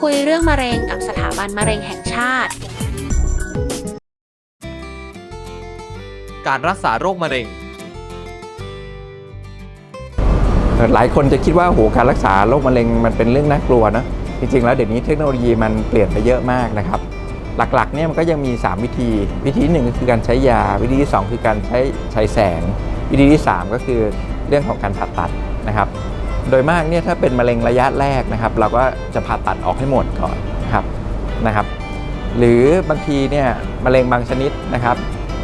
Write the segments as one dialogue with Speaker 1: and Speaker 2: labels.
Speaker 1: คุยเรื่องมะเร็งกับสถาบันมะเร็งแห่งชาติ
Speaker 2: การรักษาโรคมะเร็ง
Speaker 3: หลายคนจะคิดว่าโหการรักษาโรคมะเร็งมันเป็นเรื่องน่ากลัวนะ จริงๆ แล้วเดี๋ยวนี้เทคโนโลยีมันเปลี่ยนไปเยอะมากนะครับ หลักๆเนี่ยมันก็ยังมี 3 วิธี วิธีหนึ่งก็คือการใช้ยา วิธีที่ 2 คือการใช้ใช้แสง วิธีที่ 3 ก็คือเรื่องของการผ่าตัดนะครับ โดยมากเนี่ยถ้าเป็นมะเร็งระยะแรกนะครับ เราก็จะผ่าตัดออกให้หมดก่อนนะครับนะครับ หรือบางทีเนี่ยมะเร็งบางชนิดนะครับ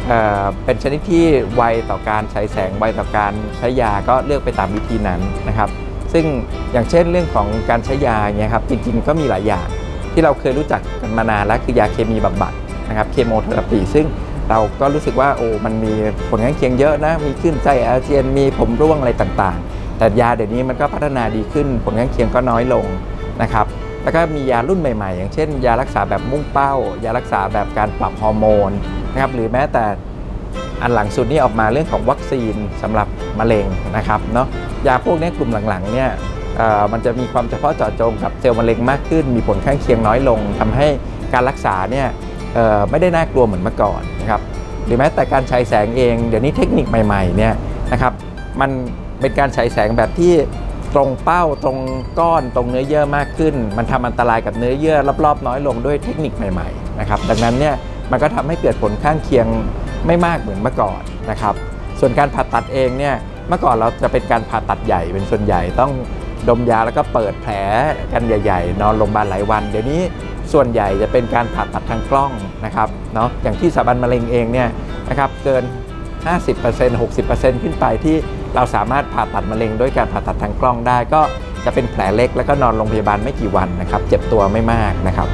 Speaker 3: เเป็นชนิดที่ไวต่อการใช้แสงไวต่อการใช้ยาก็เลือกไปตามวิธีนั้นนะครับ ซึ่งอย่างเช่นเรื่องของการใช้ยาเนี่ยครับจริงๆก็มีหลายอย่าง ที่เราเคยรู้จักกันมานานแล้วคือยาเคมีบำบัดนะครับเคมเทอราปีซึ่งเราก็รู้สึกว่าโอ้มันมีผลข้างเคียงเยอะนะ มีขึ้นใจอาเจียนมีผมร่วงอะไรต่างๆ แต่ยาเดี๋ยวนี้มันก็พัฒนาดีขึ้น ผลข้างเคียงก็น้อยลงนะครับแล้วก็มียารุ่นใหม่ ๆ อย่างเช่น ยารักษาแบบมุ่งเป้า ยารักษาแบบการปรับฮอร์โมนนะครับหรือแม้แต่อันหลังสุดนี่ออกมาเรื่องของวัคซีนสำหรับมะเร็งนะครับเนาะยาพวกนี้กลุ่มหลังๆเนี่ย มันจะมีความเฉพาะเจาะจงกับเซลล์มะเร็งมากขึ้น มีผลข้างเคียงน้อยลงทำให้การรักษาเนี่ยไม่ได้น่ากลัวเหมือนเมื่อก่อนนะครับหรือแม้แต่การฉายแสงเอง เดี๋ยวนี้เทคนิคใหม่ๆเนี่ยนะครับมันเป็นการฉายแสงแบบที่ตรงเป้าตรงก้อนตรงเนื้อเยื่อมากขึ้น มันทำอันตรายกับเนื้อเยื่อรอบๆ น้อยลงด้วยเทคนิคใหม่ๆนะครับดังนั้นเนี่ยมันก็ทำให้เกิดผลข้างเคียงไม่มากเหมือนเมื่อก่อนนะครับส่วนการผ่าตัดเองเนี่ยเมื่อก่อนเราจะเป็นการผ่าตัดใหญ่เป็นส่วนใหญ่ต้อง ดมยาแล้วก็เปิดแผลกันใหญ่ ๆ นอนโรงพยาบาลหลายวัน เดี๋ยวนี้ส่วนใหญ่จะเป็นการผ่าตัดทางกล้องนะครับเนาะอย่างที่สถาบันมะเร็งเองเนี่ยนะครับเกิน 50% 60%ขึ้นไปที่เราสามารถผ่าตัดมะเร็งด้วยการผ่าตัดทางกล้องได้ ก็จะเป็นแผลเล็กแล้วก็นอนโรงพยาบาลไม่กี่วันนะครับ เจ็บตัวไม่มากนะครับ